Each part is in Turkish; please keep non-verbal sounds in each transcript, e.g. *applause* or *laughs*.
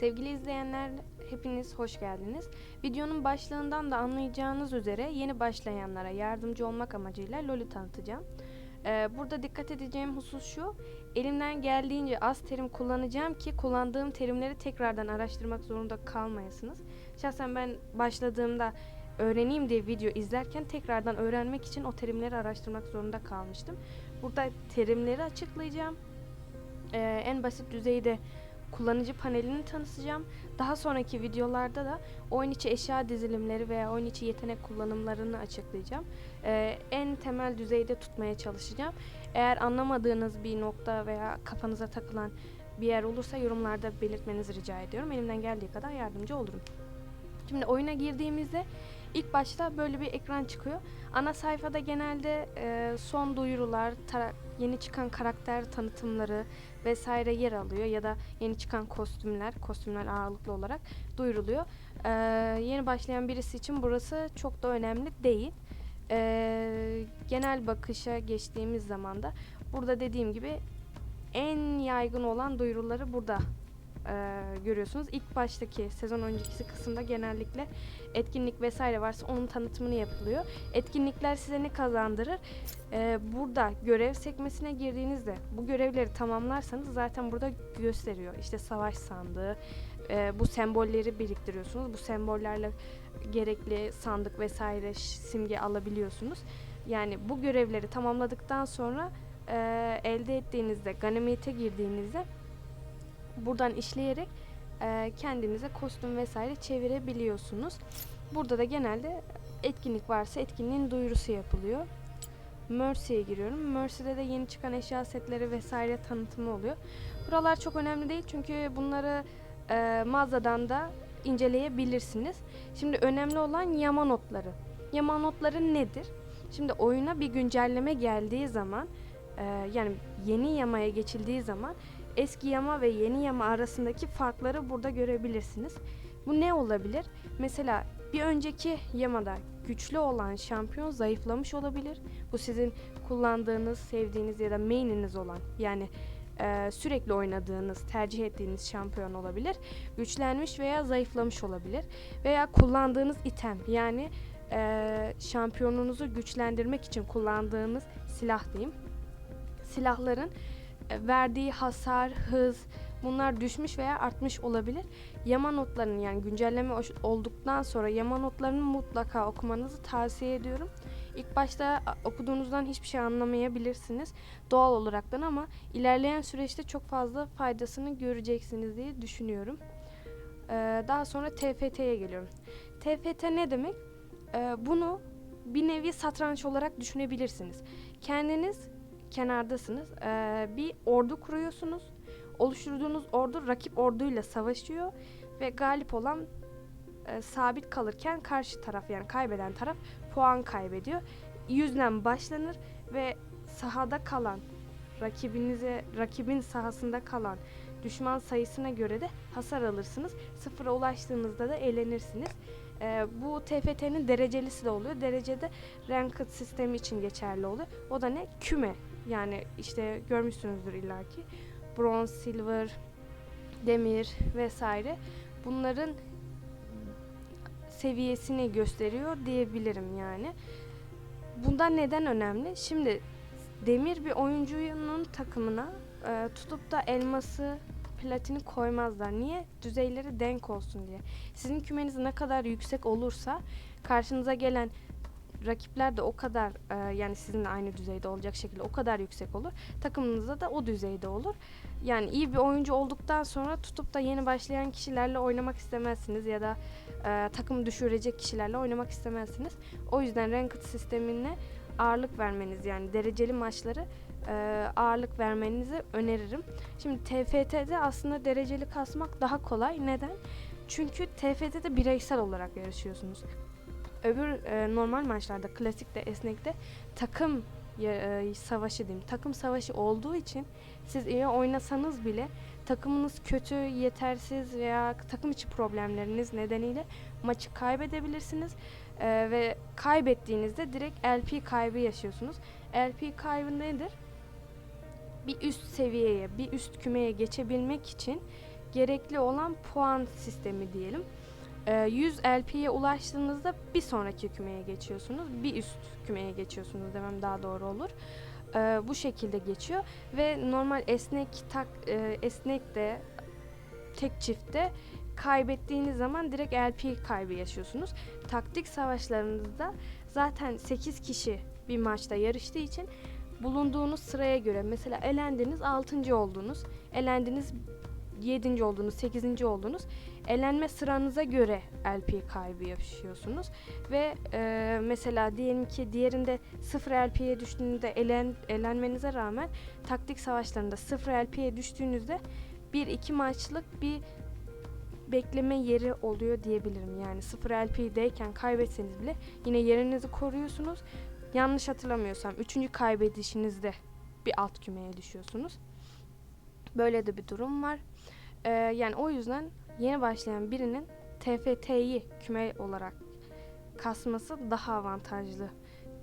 Sevgili izleyenler, hepiniz hoş geldiniz. Videonun başlığından da anlayacağınız üzere yeni başlayanlara yardımcı olmak amacıyla LoL'ü tanıtacağım. Ee, burada dikkat edeceğim husus şu, elimden geldiğince az terim kullanacağım ki kullandığım terimleri tekrardan araştırmak zorunda kalmayasınız. Şahsen ben başladığımda öğreneyim diye video izlerken tekrardan öğrenmek için o terimleri araştırmak zorunda kalmıştım. Burada terimleri açıklayacağım. Ee, en basit düzeyde kullanıcı panelini tanıtacağım. Daha sonraki videolarda da oyun içi eşya dizilimleri veya oyun içi yetenek kullanımlarını açıklayacağım. Ee, en temel düzeyde tutmaya çalışacağım. Eğer anlamadığınız bir nokta veya kafanıza takılan bir yer olursa yorumlarda belirtmenizi rica ediyorum. Elimden geldiği kadar yardımcı olurum. Şimdi oyuna girdiğimizde ilk başta böyle bir ekran çıkıyor. Ana sayfada genelde e, son duyurular, yeni çıkan karakter tanıtımları vesaire yer alıyor ya da yeni çıkan kostümler, kostümler ağırlıklı olarak duyuruluyor. Ee, yeni başlayan birisi için burası çok da önemli değil. Ee, genel bakışa geçtiğimiz zaman da burada dediğim gibi en yaygın olan duyuruları burada e, görüyorsunuz. İlk baştaki sezon öncesi kısımda genellikle etkinlik vesaire varsa onun tanıtımını yapılıyor. Etkinlikler size ne kazandırır? Ee, burada görev sekmesine girdiğinizde bu görevleri tamamlarsanız zaten burada gösteriyor. İşte savaş sandığı, e, bu sembolleri biriktiriyorsunuz. Bu sembollerle gerekli sandık vesaire simge alabiliyorsunuz. Yani bu görevleri tamamladıktan sonra e, elde ettiğinizde, ganimete girdiğinizde buradan işleyerek e, kendinize kostüm vesaire çevirebiliyorsunuz. Burada da genelde etkinlik varsa etkinliğin duyurusu yapılıyor. Mercy'ye giriyorum. Mercy'de de yeni çıkan eşya setleri vesaire tanıtımı oluyor. Buralar çok önemli değil çünkü bunları e, mağazadan da inceleyebilirsiniz. Şimdi önemli olan yama notları. Yama notları nedir? Şimdi oyuna bir güncelleme geldiği zaman e, yani yeni yamaya geçildiği zaman eski yama ve yeni yama arasındaki farkları burada görebilirsiniz. Bu ne olabilir? Mesela bir önceki yamada güçlü olan şampiyon zayıflamış olabilir. Bu sizin kullandığınız, sevdiğiniz ya da main'iniz olan yani e, sürekli oynadığınız, tercih ettiğiniz şampiyon olabilir. Güçlenmiş veya zayıflamış olabilir. Veya kullandığınız item yani e, şampiyonunuzu güçlendirmek için kullandığınız silah diyeyim. Silahların verdiği hasar, hız bunlar düşmüş veya artmış olabilir. Yama notlarının yani güncelleme olduktan sonra yama notlarını mutlaka okumanızı tavsiye ediyorum. İlk başta okuduğunuzdan hiçbir şey anlamayabilirsiniz doğal olaraktan ama ilerleyen süreçte çok fazla faydasını göreceksiniz diye düşünüyorum. Ee, daha sonra TFT'ye geliyorum. TFT ne demek? Ee, bunu bir nevi satranç olarak düşünebilirsiniz. Kendiniz kenardasınız. Ee, bir ordu kuruyorsunuz. Oluşturduğunuz ordu rakip orduyla savaşıyor ve galip olan e, sabit kalırken karşı taraf yani kaybeden taraf puan kaybediyor. Yüzden başlanır ve sahada kalan rakibinize rakibin sahasında kalan düşman sayısına göre de hasar alırsınız. Sıfıra ulaştığınızda da eğlenirsiniz. Ee, bu TFT'nin derecelisi de oluyor. Derecede ranked sistemi için geçerli oluyor. O da ne? Küme. Yani işte görmüşsünüzdür illaki. Bronz, silver, demir vesaire. Bunların seviyesini gösteriyor diyebilirim yani. Bundan neden önemli? Şimdi demir bir oyuncunun takımına e, tutup da elması, platini koymazlar. Niye? Düzeyleri denk olsun diye. Sizin kümeniz ne kadar yüksek olursa karşınıza gelen rakipler de o kadar e, yani sizinle aynı düzeyde olacak şekilde o kadar yüksek olur. Takımınızda da o düzeyde olur. Yani iyi bir oyuncu olduktan sonra tutup da yeni başlayan kişilerle oynamak istemezsiniz ya da e, takım düşürecek kişilerle oynamak istemezsiniz. O yüzden ranked sistemine ağırlık vermeniz yani dereceli maçları e, ağırlık vermenizi öneririm. Şimdi TFT'de aslında dereceli kasmak daha kolay. Neden? Çünkü TFT'de bireysel olarak yarışıyorsunuz. Öbür e, normal maçlarda, klasikte, esnekte takım e, savaşı diyeyim. Takım savaşı olduğu için siz iyi oynasanız bile takımınız kötü, yetersiz veya takım içi problemleriniz nedeniyle maçı kaybedebilirsiniz. E, ve kaybettiğinizde direkt LP kaybı yaşıyorsunuz. LP kaybı nedir? Bir üst seviyeye, bir üst kümeye geçebilmek için gerekli olan puan sistemi diyelim. Ee, 100 LP'ye ulaştığınızda bir sonraki kümeye geçiyorsunuz. Bir üst kümeye geçiyorsunuz demem daha doğru olur. Ee, bu şekilde geçiyor ve normal esnek tak e, esnek de tek çiftte kaybettiğiniz zaman direkt LP kaybı yaşıyorsunuz. Taktik savaşlarınızda zaten 8 kişi bir maçta yarıştığı için bulunduğunuz sıraya göre mesela elendiniz 6. oldunuz, elendiniz 7. oldunuz, 8. oldunuz. Elenme sıranıza göre LP kaybı yaşıyorsunuz ve e, mesela diyelim ki diğerinde 0 LP'ye düştüğünüzde elen, elenmenize rağmen taktik savaşlarında 0 LP'ye düştüğünüzde 1-2 maçlık bir bekleme yeri oluyor diyebilirim. Yani 0 LP'deyken kaybetseniz bile yine yerinizi koruyorsunuz. Yanlış hatırlamıyorsam 3. kaybedişinizde bir alt kümeye düşüyorsunuz. Böyle de bir durum var. Ee, yani o yüzden yeni başlayan birinin TFT'yi küme olarak kasması daha avantajlı.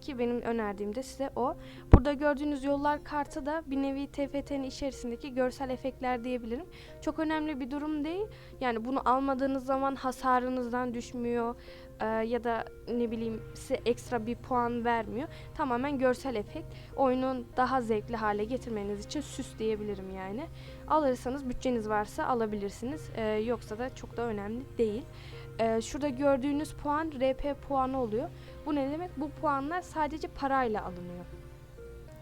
Ki benim önerdiğim de size o. Burada gördüğünüz yollar kartı da bir nevi TFT'nin içerisindeki görsel efektler diyebilirim. Çok önemli bir durum değil. Yani bunu almadığınız zaman hasarınızdan düşmüyor e, ya da ne bileyim size ekstra bir puan vermiyor. Tamamen görsel efekt. Oyunun daha zevkli hale getirmeniz için süs diyebilirim yani. Alırsanız bütçeniz varsa alabilirsiniz. E, yoksa da çok da önemli değil. E, şurada gördüğünüz puan RP puanı oluyor. Bu ne demek? Bu puanlar sadece parayla alınıyor.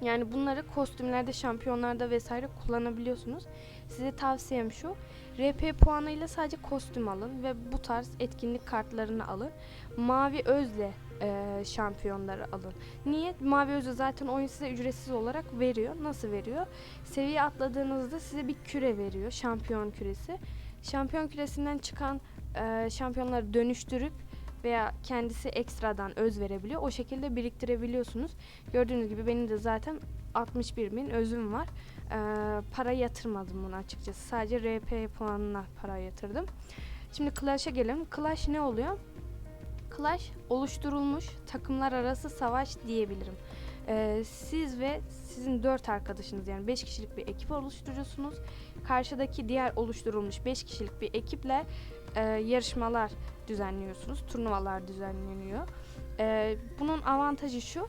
Yani bunları kostümlerde, şampiyonlarda vesaire kullanabiliyorsunuz. Size tavsiyem şu. RP puanıyla sadece kostüm alın ve bu tarz etkinlik kartlarını alın. Mavi özle e, şampiyonları alın. Niye? Mavi özü zaten oyun size ücretsiz olarak veriyor. Nasıl veriyor? Seviye atladığınızda size bir küre veriyor. Şampiyon küresi. Şampiyon küresinden çıkan e, şampiyonları dönüştürüp veya kendisi ekstradan öz verebiliyor. O şekilde biriktirebiliyorsunuz. Gördüğünüz gibi benim de zaten 61 bin özüm var. Ee, para yatırmadım bunu açıkçası. Sadece RP puanına para yatırdım. Şimdi Clash'a gelelim. Clash ne oluyor? Clash oluşturulmuş takımlar arası savaş diyebilirim. Ee, siz ve sizin dört arkadaşınız yani 5 kişilik bir ekip oluşturuyorsunuz. Karşıdaki diğer oluşturulmuş 5 kişilik bir ekiple e, yarışmalar düzenliyorsunuz. Turnuvalar düzenleniyor. E, bunun avantajı şu.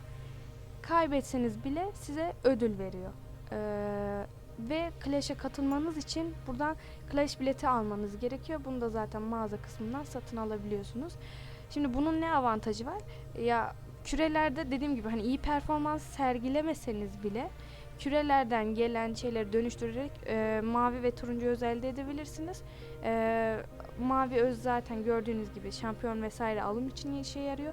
Kaybetseniz bile size ödül veriyor. E, ve Clash'e katılmanız için buradan Clash bileti almanız gerekiyor. Bunu da zaten mağaza kısmından satın alabiliyorsunuz. Şimdi bunun ne avantajı var? Ya kürelerde dediğim gibi hani iyi performans sergilemeseniz bile kürelerden gelen şeyleri dönüştürerek e, mavi ve turuncu öz elde edebilirsiniz. E, mavi öz zaten gördüğünüz gibi şampiyon vesaire alım için işe yarıyor.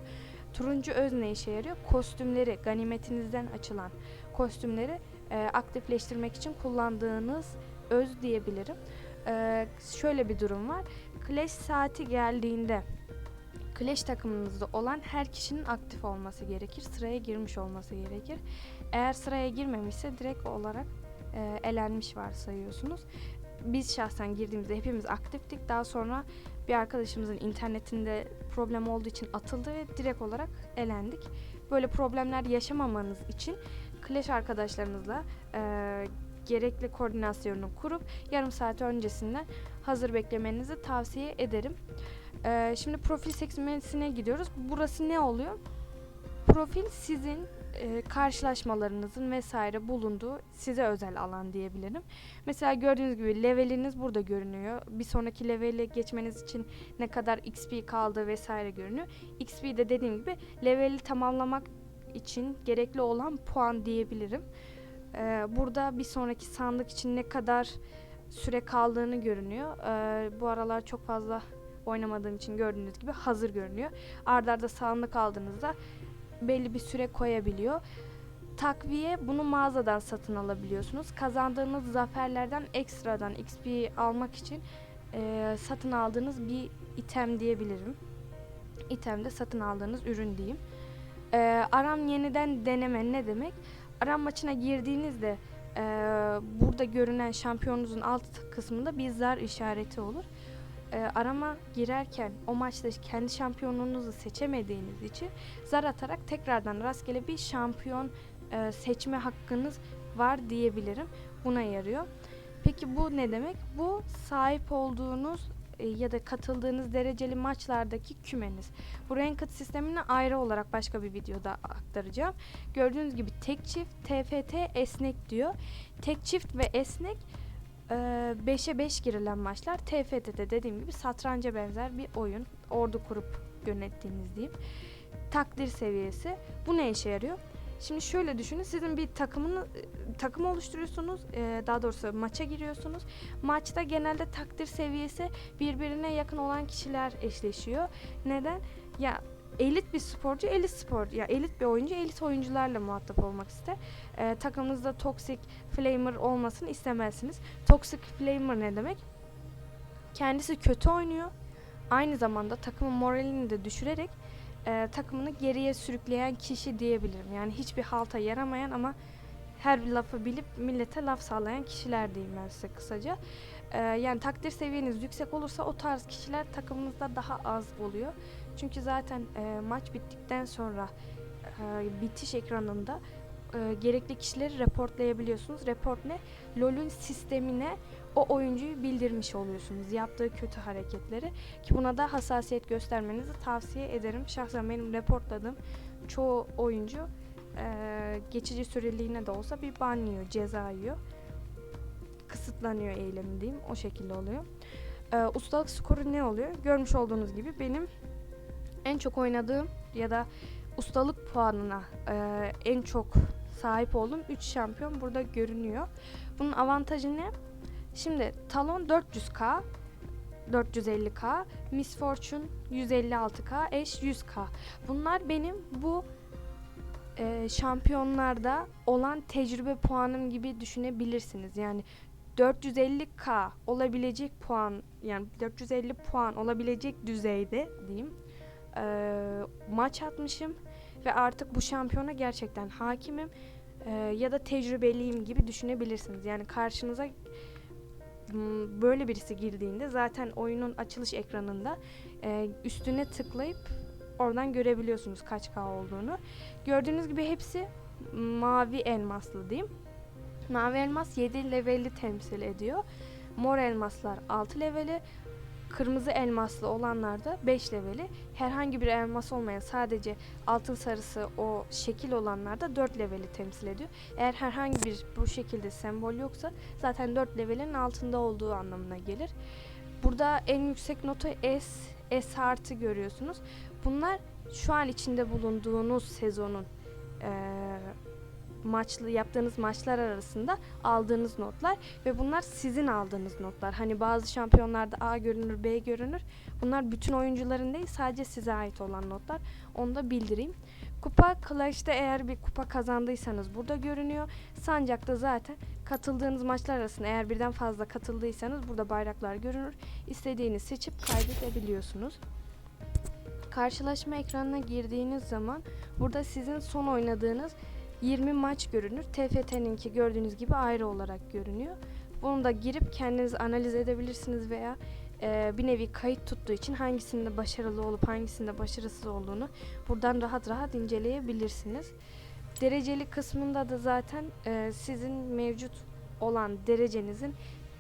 Turuncu öz ne işe yarıyor? Kostümleri, ganimetinizden açılan kostümleri e, aktifleştirmek için kullandığınız öz diyebilirim. E, şöyle bir durum var. Clash saati geldiğinde Clash takımınızda olan her kişinin aktif olması gerekir. Sıraya girmiş olması gerekir. Eğer sıraya girmemişse direkt olarak e, elenmiş varsayıyorsunuz. Biz şahsen girdiğimizde hepimiz aktiftik. Daha sonra bir arkadaşımızın internetinde problem olduğu için atıldı ve direkt olarak elendik. Böyle problemler yaşamamanız için Clash arkadaşlarınızla e, gerekli koordinasyonu kurup yarım saat öncesinden hazır beklemenizi tavsiye ederim. Ee, şimdi profil sekmesine gidiyoruz. Burası ne oluyor? Profil sizin e, karşılaşmalarınızın vesaire bulunduğu size özel alan diyebilirim. Mesela gördüğünüz gibi leveliniz burada görünüyor. Bir sonraki levele geçmeniz için ne kadar XP kaldığı vesaire görünüyor. XP de dediğim gibi leveli tamamlamak için gerekli olan puan diyebilirim. Ee, burada bir sonraki sandık için ne kadar süre kaldığını görünüyor. Ee, bu aralar çok fazla oynamadığım için gördüğünüz gibi hazır görünüyor. Ardarda arda sandık aldığınızda belli bir süre koyabiliyor. Takviye bunu mağazadan satın alabiliyorsunuz. Kazandığınız zaferlerden ekstradan XP almak için e, satın aldığınız bir item diyebilirim. İtem de satın aldığınız ürün diyeyim. E, aram yeniden deneme ne demek? Aram maçına girdiğinizde e, burada görünen şampiyonunuzun alt kısmında bir zar işareti olur e, arama girerken o maçta kendi şampiyonunuzu seçemediğiniz için zar atarak tekrardan rastgele bir şampiyon e, seçme hakkınız var diyebilirim. Buna yarıyor. Peki bu ne demek? Bu sahip olduğunuz e, ya da katıldığınız dereceli maçlardaki kümeniz. Bu ranked sistemini ayrı olarak başka bir videoda aktaracağım. Gördüğünüz gibi tek çift, TFT, esnek diyor. Tek çift ve esnek 5'e 5 girilen maçlar. TFT'de dediğim gibi satranca benzer bir oyun. Ordu kurup yönettiğiniz diyeyim. Takdir seviyesi. Bu ne işe yarıyor? Şimdi şöyle düşünün. Sizin bir takımını takım oluşturuyorsunuz. e, Daha doğrusu maça giriyorsunuz. Maçta genelde takdir seviyesi birbirine yakın olan kişiler eşleşiyor. Neden? Ya elit bir sporcu elit spor ya elit bir oyuncu elit oyuncularla muhatap olmak ister. Ee, takımınızda toxic flamer olmasını istemezsiniz. Toxic flamer ne demek? Kendisi kötü oynuyor. Aynı zamanda takımın moralini de düşürerek e, takımını geriye sürükleyen kişi diyebilirim. Yani hiçbir halta yaramayan ama her lafı bilip millete laf sağlayan kişiler diyeyim ben size kısaca. Ee, yani takdir seviyeniz yüksek olursa o tarz kişiler takımınızda daha az oluyor. Çünkü zaten e, maç bittikten sonra e, bitiş ekranında e, gerekli kişileri reportlayabiliyorsunuz. Report ne? LoL'ün sistemine o oyuncuyu bildirmiş oluyorsunuz. Yaptığı kötü hareketleri. Ki buna da hassasiyet göstermenizi tavsiye ederim. Şahsen benim reportladığım çoğu oyuncu e, geçici süreliğine de olsa bir ban yiyor, ceza yiyor. Kısıtlanıyor eylemi diyeyim. O şekilde oluyor. E, ustalık skoru ne oluyor? Görmüş olduğunuz gibi benim en çok oynadığım ya da ustalık puanına e, en çok sahip olduğum 3 şampiyon burada görünüyor. Bunun avantajı ne? Şimdi Talon 400k, 450k, Miss Fortune 156k, Ash 100k. Bunlar benim bu e, şampiyonlarda olan tecrübe puanım gibi düşünebilirsiniz. Yani 450k olabilecek puan yani 450 puan olabilecek düzeyde diyeyim e, maç atmışım ve artık bu şampiyona gerçekten hakimim e, ya da tecrübeliyim gibi düşünebilirsiniz. Yani karşınıza m, böyle birisi girdiğinde zaten oyunun açılış ekranında e, üstüne tıklayıp oradan görebiliyorsunuz kaç K olduğunu. Gördüğünüz gibi hepsi mavi elmaslı diyeyim. Mavi elmas 7 leveli temsil ediyor. Mor elmaslar 6 leveli, kırmızı elmaslı olanlar da 5 leveli. Herhangi bir elmas olmayan sadece altın sarısı o şekil olanlar da 4 leveli temsil ediyor. Eğer herhangi bir bu şekilde sembol yoksa zaten 4 levelin altında olduğu anlamına gelir. Burada en yüksek nota S, S artı görüyorsunuz. Bunlar şu an içinde bulunduğunuz sezonun eee maçlı yaptığınız maçlar arasında aldığınız notlar ve bunlar sizin aldığınız notlar. Hani bazı şampiyonlarda A görünür, B görünür. Bunlar bütün oyuncuların değil, sadece size ait olan notlar. Onu da bildireyim. Kupa Clash'ta eğer bir kupa kazandıysanız burada görünüyor. Sancak'ta zaten katıldığınız maçlar arasında eğer birden fazla katıldıysanız burada bayraklar görünür. İstediğini seçip kaydedebiliyorsunuz. Karşılaşma ekranına girdiğiniz zaman burada sizin son oynadığınız 20 maç görünür. TFT'ninki gördüğünüz gibi ayrı olarak görünüyor. Bunu da girip kendiniz analiz edebilirsiniz veya e, bir nevi kayıt tuttuğu için hangisinde başarılı olup hangisinde başarısız olduğunu buradan rahat rahat inceleyebilirsiniz. Dereceli kısmında da zaten e, sizin mevcut olan derecenizin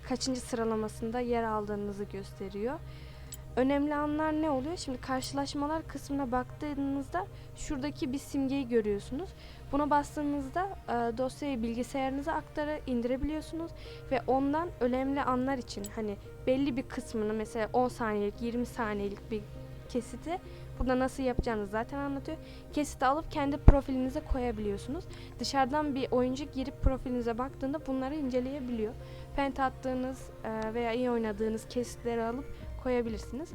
kaçıncı sıralamasında yer aldığınızı gösteriyor. Önemli anlar ne oluyor? Şimdi karşılaşmalar kısmına baktığınızda şuradaki bir simgeyi görüyorsunuz. Buna bastığınızda e, dosyayı bilgisayarınıza aktarı indirebiliyorsunuz ve ondan önemli anlar için hani belli bir kısmını mesela 10 saniyelik 20 saniyelik bir kesiti burada nasıl yapacağınızı zaten anlatıyor. Kesiti alıp kendi profilinize koyabiliyorsunuz. Dışarıdan bir oyuncu girip profilinize baktığında bunları inceleyebiliyor. Pent attığınız e, veya iyi oynadığınız kesitleri alıp koyabilirsiniz.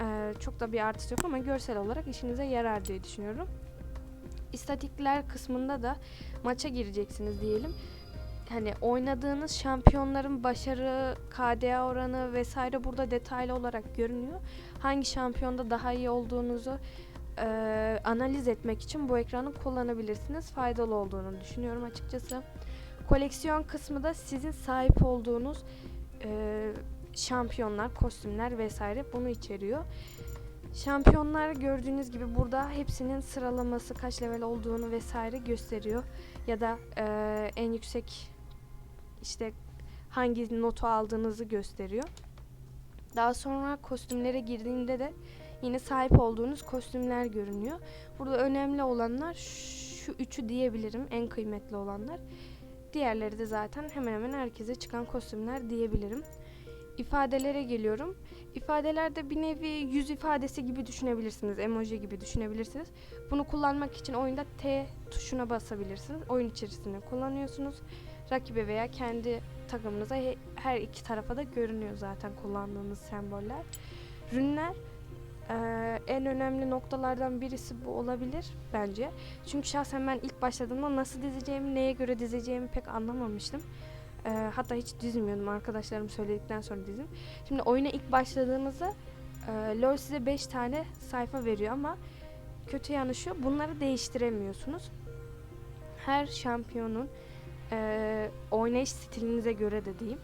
E, çok da bir artısı yok ama görsel olarak işinize yarar diye düşünüyorum. İstatikler kısmında da maça gireceksiniz diyelim. Hani oynadığınız şampiyonların başarı, KDA oranı vesaire burada detaylı olarak görünüyor. Hangi şampiyonda daha iyi olduğunuzu e, analiz etmek için bu ekranı kullanabilirsiniz. Faydalı olduğunu düşünüyorum açıkçası. Koleksiyon kısmı da sizin sahip olduğunuz e, şampiyonlar, kostümler vesaire bunu içeriyor. Şampiyonlar gördüğünüz gibi burada hepsinin sıralaması kaç level olduğunu vesaire gösteriyor. Ya da e, en yüksek işte hangi notu aldığınızı gösteriyor. Daha sonra kostümlere girdiğinde de yine sahip olduğunuz kostümler görünüyor. Burada önemli olanlar şu üçü diyebilirim en kıymetli olanlar. Diğerleri de zaten hemen hemen herkese çıkan kostümler diyebilirim. İfadelere geliyorum. İfadelerde bir nevi yüz ifadesi gibi düşünebilirsiniz. Emoji gibi düşünebilirsiniz. Bunu kullanmak için oyunda T tuşuna basabilirsiniz. Oyun içerisinde kullanıyorsunuz. Rakibe veya kendi takımınıza he- her iki tarafa da görünüyor zaten kullandığınız semboller. Rünler eee, en önemli noktalardan birisi bu olabilir bence. Çünkü şahsen ben ilk başladığımda nasıl dizeceğimi, neye göre dizeceğimi pek anlamamıştım. Eee, hatta hiç dizmiyordum arkadaşlarım söyledikten sonra dizim. Şimdi oyuna ilk başladığınızda eee LoL size 5 tane sayfa veriyor ama kötü yanı şu bunları değiştiremiyorsunuz. Her şampiyonun eee, oynayış stilinize göre de diyeyim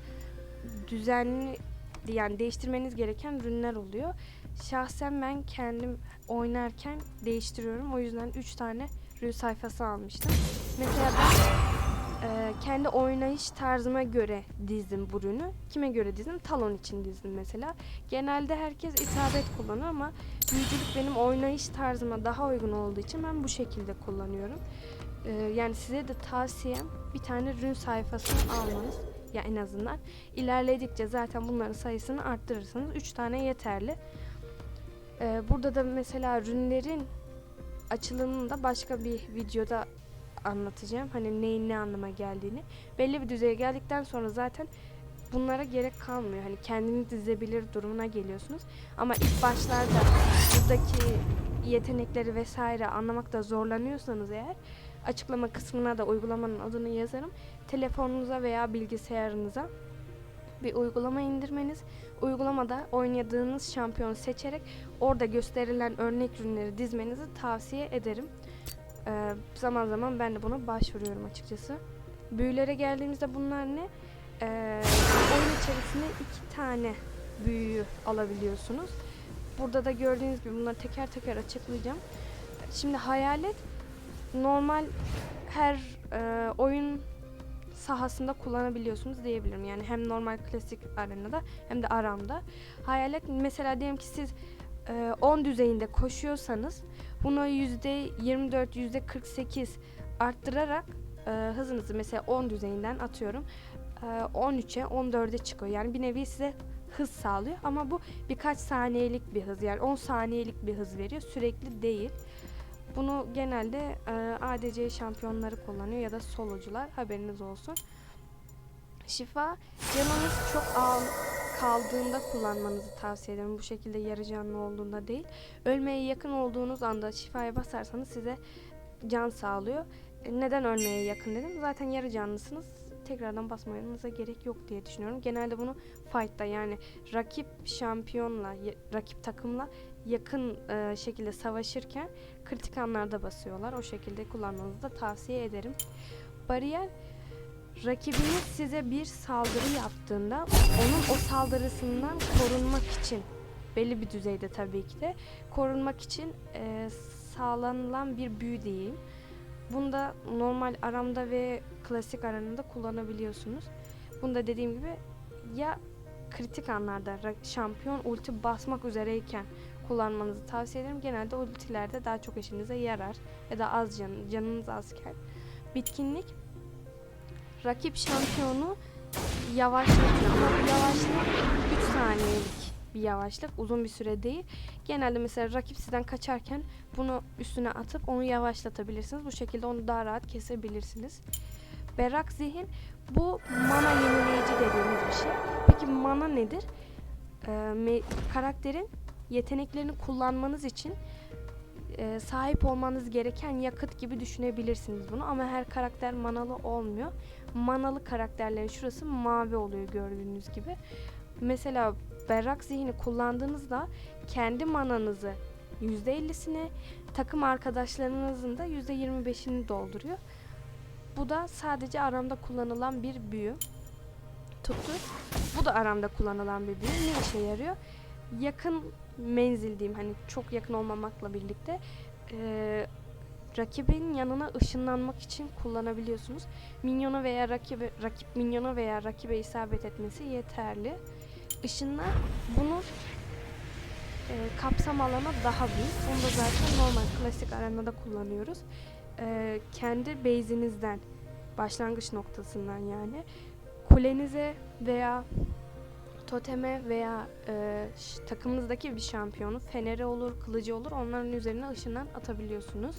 düzenli yani değiştirmeniz gereken ürünler oluyor. Şahsen ben kendim oynarken değiştiriyorum. O yüzden 3 tane rün sayfası almıştım. Mesela ben e, kendi oynayış tarzıma göre dizdim bu ürünü. Kime göre dizdim? Talon için dizdim mesela. Genelde herkes isabet kullanıyor ama büyücülük benim oynayış tarzıma daha uygun olduğu için ben bu şekilde kullanıyorum. E, yani size de tavsiyem bir tane rün sayfasını almanız. Ya en azından ilerledikçe zaten bunların sayısını arttırırsanız 3 tane yeterli. Ee, burada da mesela rünlerin açılımını da başka bir videoda anlatacağım. Hani neyin ne anlama geldiğini. Belli bir düzeye geldikten sonra zaten bunlara gerek kalmıyor. Hani kendini dizebilir durumuna geliyorsunuz. Ama ilk başlarda buradaki yetenekleri vesaire anlamakta zorlanıyorsanız eğer açıklama kısmına da uygulamanın adını yazarım. Telefonunuza veya bilgisayarınıza bir uygulama indirmeniz, uygulamada oynadığınız şampiyonu seçerek orada gösterilen örnek ürünleri dizmenizi tavsiye ederim. Ee, zaman zaman ben de buna başvuruyorum açıkçası. Büyülere geldiğimizde bunlar ne? Ee, oyun içerisinde iki tane büyüyü alabiliyorsunuz. Burada da gördüğünüz gibi bunları teker teker açıklayacağım. Şimdi hayalet normal her e, oyun sahasında kullanabiliyorsunuz diyebilirim. Yani hem normal klasik arenada hem de aramda. Hayalet mesela diyelim ki siz e, 10 düzeyinde koşuyorsanız bunu %24, %48 arttırarak e, hızınızı mesela 10 düzeyinden atıyorum e, 13'e 14'e çıkıyor. Yani bir nevi size hız sağlıyor ama bu birkaç saniyelik bir hız yani 10 saniyelik bir hız veriyor sürekli değil. Bunu genelde e, ADC şampiyonları kullanıyor ya da solocular haberiniz olsun. Şifa canınız çok ağır kaldığında kullanmanızı tavsiye ederim. Bu şekilde yarı canlı olduğunda değil. Ölmeye yakın olduğunuz anda şifaya basarsanız size can sağlıyor. E, Neden ölmeye yakın dedim? Zaten yarı canlısınız. Tekrardan basmanıza gerek yok diye düşünüyorum. Genelde bunu fight'ta yani rakip şampiyonla, rakip takımla yakın e, şekilde savaşırken kritik anlarda basıyorlar. O şekilde kullanmanızı da tavsiye ederim. Bariyer rakibiniz size bir saldırı yaptığında onun o saldırısından korunmak için belli bir düzeyde tabii ki de korunmak için e, sağlanılan bir büyü diyeyim. Bunda normal aramda ve klasik aranında kullanabiliyorsunuz. Bunda dediğim gibi ya kritik anlarda şampiyon ulti basmak üzereyken kullanmanızı tavsiye ederim. Genelde ultilerde daha çok işinize yarar ya da az can, canınız azken. Bitkinlik rakip şampiyonu yavaşlatıyor ama bu yavaşlık 3 saniyelik bir yavaşlık uzun bir süre değil. Genelde mesela rakip sizden kaçarken bunu üstüne atıp onu yavaşlatabilirsiniz. Bu şekilde onu daha rahat kesebilirsiniz. Berrak zihin bu mana yenileyici dediğimiz bir şey. Peki mana nedir? Ee, karakterin yeteneklerini kullanmanız için e, sahip olmanız gereken yakıt gibi düşünebilirsiniz bunu ama her karakter manalı olmuyor. Manalı karakterlerin şurası mavi oluyor gördüğünüz gibi. Mesela berrak zihni kullandığınızda kendi mananızı %50'sine takım arkadaşlarınızın da %25'ini dolduruyor. Bu da sadece aramda kullanılan bir büyü. Tuttu. Bu da aramda kullanılan bir büyü. Ne işe yarıyor? Yakın menzil diyeyim hani çok yakın olmamakla birlikte eee, rakibin yanına ışınlanmak için kullanabiliyorsunuz. Minyona veya rakibe, rakip minyona veya rakibe isabet etmesi yeterli. Işınlar bunu e, kapsam alanı daha büyük. Bunu da zaten normal klasik arenada kullanıyoruz. E, kendi base'inizden başlangıç noktasından yani kulenize veya toteme veya e, takımınızdaki bir şampiyonu feneri olur, kılıcı olur onların üzerine ışından atabiliyorsunuz.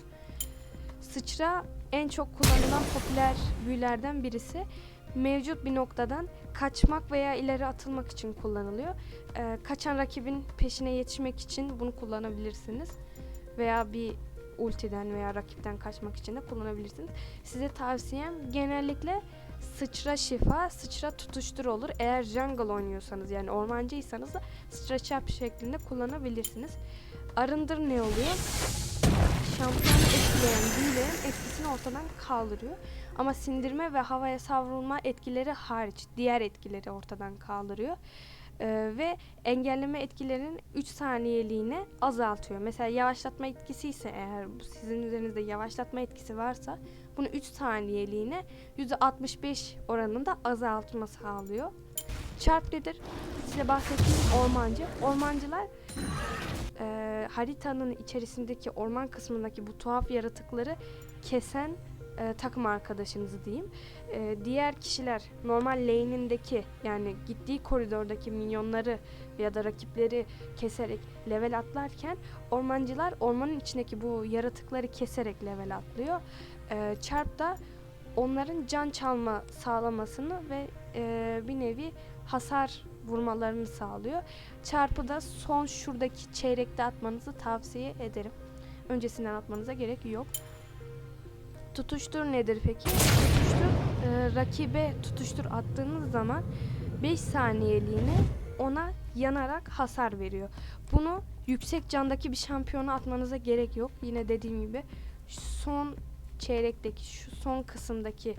Sıçra en çok kullanılan popüler büyülerden birisi. Mevcut bir noktadan kaçmak veya ileri atılmak için kullanılıyor. E, kaçan rakibin peşine yetişmek için bunu kullanabilirsiniz. Veya bir ultiden veya rakipten kaçmak için de kullanabilirsiniz. Size tavsiyem genellikle sıçra şifa, sıçra tutuştur olur. Eğer jungle oynuyorsanız yani ormancıysanız da sıçra çap şeklinde kullanabilirsiniz. Arındır ne oluyor? Şampiyonu etkileyen büyülerin etkisini ortadan kaldırıyor. Ama sindirme ve havaya savrulma etkileri hariç diğer etkileri ortadan kaldırıyor. Ee, ve engelleme etkilerinin 3 saniyeliğine azaltıyor. Mesela yavaşlatma etkisi ise eğer sizin üzerinizde yavaşlatma etkisi varsa bunu 3 saniyeliğine %65 oranında azaltma sağlıyor. Çarp nedir? Size bahsettiğim ormancı. Ormancılar e, haritanın içerisindeki orman kısmındaki bu tuhaf yaratıkları kesen e, takım arkadaşınızı diyeyim. E, diğer kişiler normal lane'indeki yani gittiği koridordaki minyonları ya da rakipleri keserek level atlarken ormancılar ormanın içindeki bu yaratıkları keserek level atlıyor. E, çarp da onların can çalma sağlamasını ve e, bir nevi hasar vurmalarını sağlıyor. Çarpı da son şuradaki çeyrekte atmanızı tavsiye ederim. Öncesinden atmanıza gerek yok. Tutuştur nedir peki? Tutuştur e, rakibe tutuştur attığınız zaman 5 saniyeliğine ona yanarak hasar veriyor. Bunu yüksek candaki bir şampiyona atmanıza gerek yok. Yine dediğim gibi son çeyrekteki şu son kısımdaki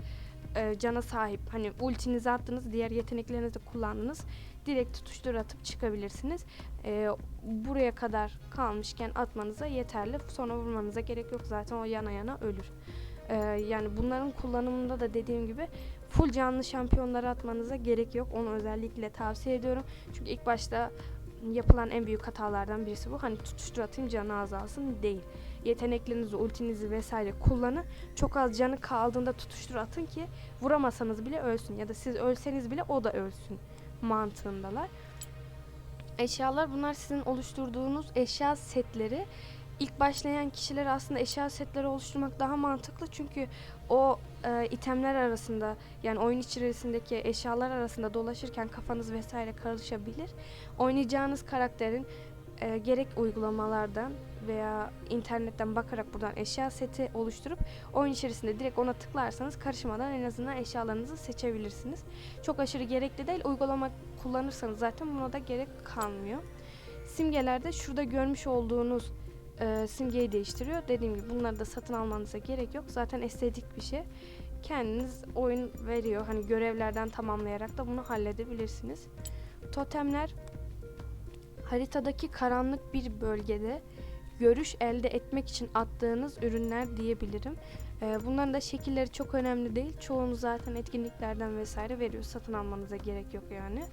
e, cana sahip hani ultinizi attınız diğer yeteneklerinizi kullandınız direkt tutuştur atıp çıkabilirsiniz. E, buraya kadar kalmışken atmanıza yeterli. Sonra vurmanıza gerek yok zaten o yana yana ölür. E, yani bunların kullanımında da dediğim gibi full canlı şampiyonları atmanıza gerek yok. Onu özellikle tavsiye ediyorum. Çünkü ilk başta yapılan en büyük hatalardan birisi bu. Hani tutuştur atayım canı azalsın değil. Yeteneklerinizi, ultinizi vesaire kullanın. Çok az canı kaldığında tutuştur atın ki vuramasanız bile ölsün. Ya da siz ölseniz bile o da ölsün mantığındalar. Eşyalar bunlar sizin oluşturduğunuz eşya setleri. İlk başlayan kişiler aslında eşya setleri oluşturmak daha mantıklı çünkü o e, itemler arasında yani oyun içerisindeki eşyalar arasında dolaşırken kafanız vesaire karışabilir. Oynayacağınız karakterin e, gerek uygulamalardan veya internetten bakarak buradan eşya seti oluşturup oyun içerisinde direkt ona tıklarsanız karışmadan en azından eşyalarınızı seçebilirsiniz. Çok aşırı gerekli değil. Uygulama kullanırsanız zaten buna da gerek kalmıyor. Simgelerde şurada görmüş olduğunuz e, simgeyi değiştiriyor. Dediğim gibi bunları da satın almanıza gerek yok. Zaten estetik bir şey. Kendiniz oyun veriyor. Hani görevlerden tamamlayarak da bunu halledebilirsiniz. Totemler haritadaki karanlık bir bölgede görüş elde etmek için attığınız ürünler diyebilirim. Ee, bunların da şekilleri çok önemli değil. Çoğunu zaten etkinliklerden vesaire veriyor. Satın almanıza gerek yok yani.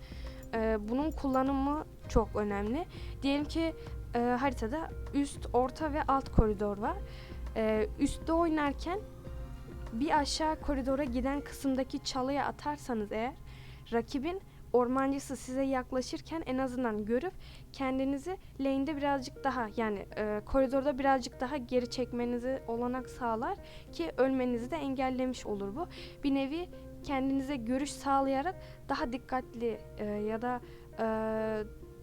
Ee, bunun kullanımı çok önemli. Diyelim ki e, haritada üst, orta ve alt koridor var. Ee, üstte oynarken bir aşağı koridora giden kısımdaki çalıya atarsanız eğer rakibin ormancısı size yaklaşırken en azından görüp kendinizi lane'de birazcık daha yani e, koridorda birazcık daha geri çekmenizi olanak sağlar ki ölmenizi de engellemiş olur bu. Bir nevi kendinize görüş sağlayarak daha dikkatli e, ya da e,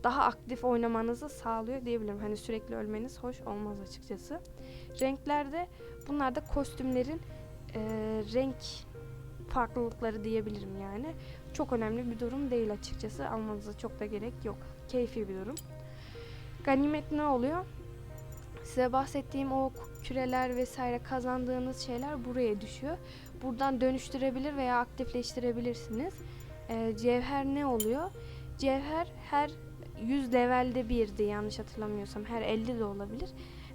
daha aktif oynamanızı sağlıyor diyebilirim. Hani sürekli ölmeniz hoş olmaz açıkçası. Renklerde bunlar da kostümlerin e, renk farklılıkları diyebilirim yani. Çok önemli bir durum değil açıkçası. Almanıza çok da gerek yok. Keyfi bir durum. Ganimet ne oluyor? Size bahsettiğim o küreler vesaire kazandığınız şeyler buraya düşüyor. Buradan dönüştürebilir veya aktifleştirebilirsiniz. Ee, cevher ne oluyor? Cevher her 100 levelde birdi yanlış hatırlamıyorsam. Her 50 de olabilir.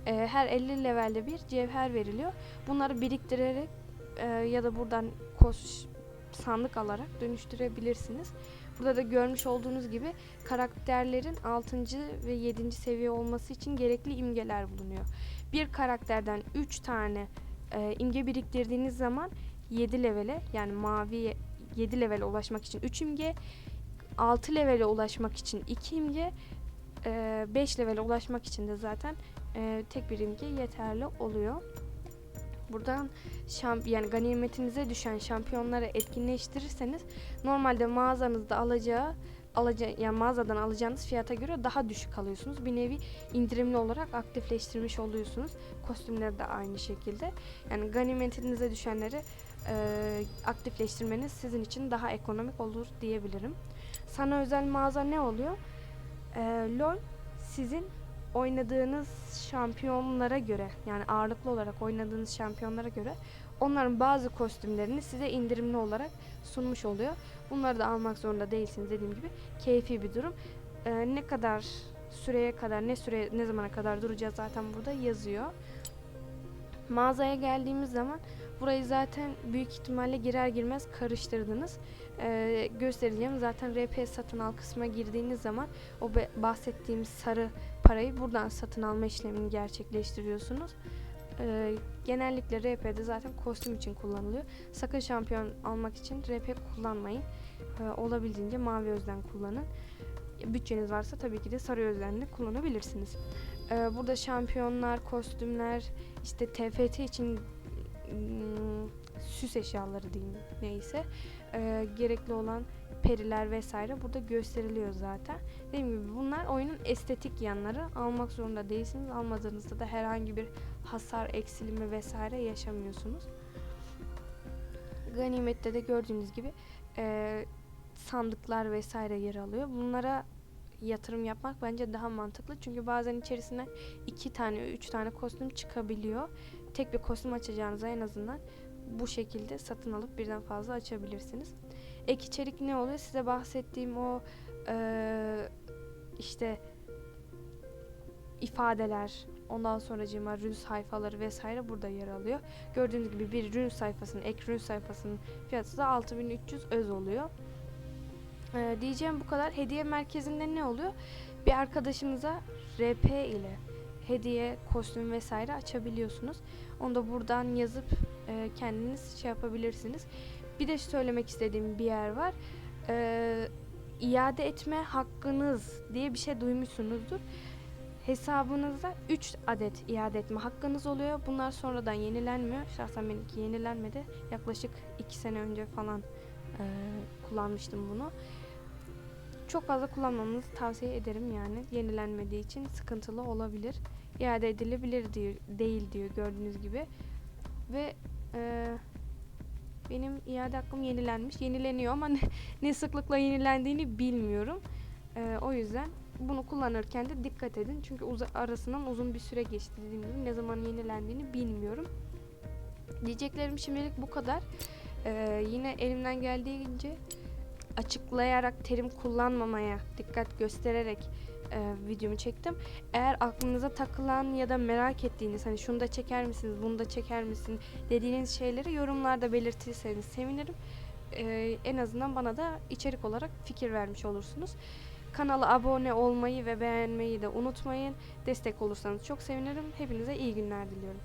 e, her 50 levelde bir cevher veriliyor. Bunları biriktirerek e, ya da buradan kos sandık alarak dönüştürebilirsiniz. Burada da görmüş olduğunuz gibi karakterlerin 6. ve 7. seviye olması için gerekli imgeler bulunuyor. Bir karakterden 3 tane e, imge biriktirdiğiniz zaman 7 levele yani mavi 7 levele ulaşmak için 3 imge, 6 levele ulaşmak için 2 imge, 5 levele ulaşmak için de zaten e, tek bir imge yeterli oluyor. Buradan şamp yani ganimetinize düşen şampiyonları etkinleştirirseniz normalde mağazanızda alacağı alacağı yani mağazadan alacağınız fiyata göre daha düşük alıyorsunuz. Bir nevi indirimli olarak aktifleştirmiş oluyorsunuz. Kostümleri de aynı şekilde. Yani ganimetinize düşenleri e, aktifleştirmeniz sizin için daha ekonomik olur diyebilirim. Sana özel mağaza ne oluyor? E, LOL sizin oynadığınız şampiyonlara göre yani ağırlıklı olarak oynadığınız şampiyonlara göre onların bazı kostümlerini size indirimli olarak sunmuş oluyor. Bunları da almak zorunda değilsiniz dediğim gibi keyfi bir durum. Ee, ne kadar süreye kadar ne süre ne zamana kadar duracağız zaten burada yazıyor. Mağazaya geldiğimiz zaman burayı zaten büyük ihtimalle girer girmez karıştırdınız. Ee, göstereceğim zaten RP satın al kısmına girdiğiniz zaman o bahsettiğim sarı parayı buradan satın alma işlemini gerçekleştiriyorsunuz. Ee, genellikle RP'de zaten kostüm için kullanılıyor. Sakın şampiyon almak için RP kullanmayın. Ee, olabildiğince mavi özden kullanın. Bütçeniz varsa tabii ki de sarı özden de kullanabilirsiniz. Ee, burada şampiyonlar, kostümler, işte TFT için ım, süs eşyaları diyeyim neyse ee, gerekli olan periler vesaire burada gösteriliyor zaten. Dediğim gibi bunlar oyunun estetik yanları. Almak zorunda değilsiniz. Almadığınızda da herhangi bir hasar eksilimi vesaire yaşamıyorsunuz. Ganimette de gördüğünüz gibi e, sandıklar vesaire yer alıyor. Bunlara yatırım yapmak bence daha mantıklı. Çünkü bazen içerisinden iki tane, üç tane kostüm çıkabiliyor. Tek bir kostüm açacağınıza en azından bu şekilde satın alıp birden fazla açabilirsiniz. Ek içerik ne oluyor? Size bahsettiğim o eee, işte ifadeler, ondan sonracığıma rün sayfaları vesaire burada yer alıyor. Gördüğünüz gibi bir rün sayfasının, ek rün sayfasının fiyatı da 6300 öz oluyor. Eee, diyeceğim bu kadar. Hediye merkezinde ne oluyor? Bir arkadaşınıza RP ile hediye, kostüm vesaire açabiliyorsunuz. Onu da buradan yazıp e, kendiniz şey yapabilirsiniz. Bir de söylemek istediğim bir yer var. Ee, iade etme hakkınız diye bir şey duymuşsunuzdur. Hesabınızda 3 adet iade etme hakkınız oluyor. Bunlar sonradan yenilenmiyor. Şahsen benimki yenilenmedi. Yaklaşık 2 sene önce falan e, kullanmıştım bunu. Çok fazla kullanmamanızı tavsiye ederim yani. Yenilenmediği için sıkıntılı olabilir. İade edilebilir diyor, değil diyor gördüğünüz gibi. Ve e, benim iade hakkım yenilenmiş. Yenileniyor ama *laughs* ne, ne sıklıkla yenilendiğini bilmiyorum. Ee, o yüzden bunu kullanırken de dikkat edin. Çünkü uza- arasından uzun bir süre geçti dediğim gibi. Ne zaman yenilendiğini bilmiyorum. Diyeceklerim şimdilik bu kadar. Ee, yine elimden geldiğince açıklayarak terim kullanmamaya dikkat göstererek e, videomu çektim. Eğer aklınıza takılan ya da merak ettiğiniz hani şunu da çeker misiniz, bunu da çeker misin dediğiniz şeyleri yorumlarda belirtirseniz sevinirim. Ee, en azından bana da içerik olarak fikir vermiş olursunuz. Kanala abone olmayı ve beğenmeyi de unutmayın. Destek olursanız çok sevinirim. Hepinize iyi günler diliyorum.